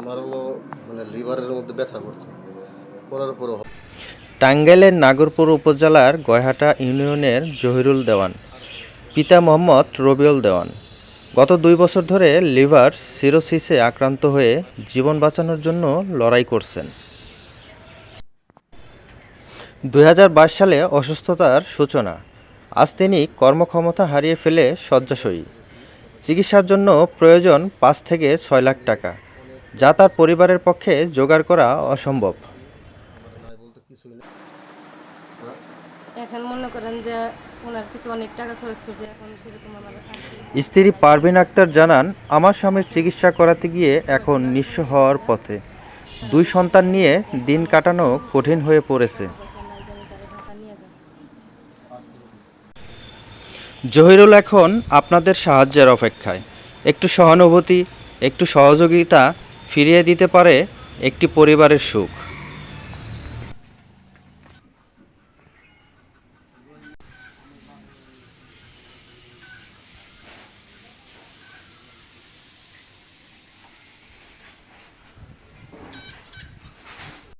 আমার হলো মানে লিভারের মধ্যে ব্যথা করতো। করার টাঙ্গাইলের নাগরপুর উপজেলার গয়হাটা ইউনিয়নের জহিরুল দেওয়ান, পিতা মোহাম্মদ রবিউল দেওয়ান। গত দুই বছর ধরে লিভার সিরোসিসে আক্রান্ত হয়ে জীবন বাঁচানোর জন্য লড়াই করছেন। দু হাজার বাইশ সালে অসুস্থতার সূচনা। আজ তিনি কর্মক্ষমতা হারিয়ে ফেলে শয্যাশয়ী। চিকিৎসার জন্য প্রয়োজন পাঁচ থেকে ছয় লাখ টাকা। যা তার পরিবারের পক্ষে জোগাড় করা অসম্ভব। নাই বলতে কিছুই না এখন মনে করেন যে ওনার কিছু অনেক টাকা খরচ করছে এখন সেরকম আমার স্ত্রী পারভিন আক্তার জানান আমার স্বামীর চিকিৎসা করাতে গিয়ে এখন নিঃস্ব হওয়ার পথে। দুই সন্তান নিয়ে দিন কাটানো কঠিন হয়ে পড়েছে। জহিরুল এখন আপনাদের সাহায্যের অপেক্ষায়। একটু সহানুভূতি একটু সহযোগিতা ফিরিয়ে দিতে পারে একটি পরিবারের সুখ।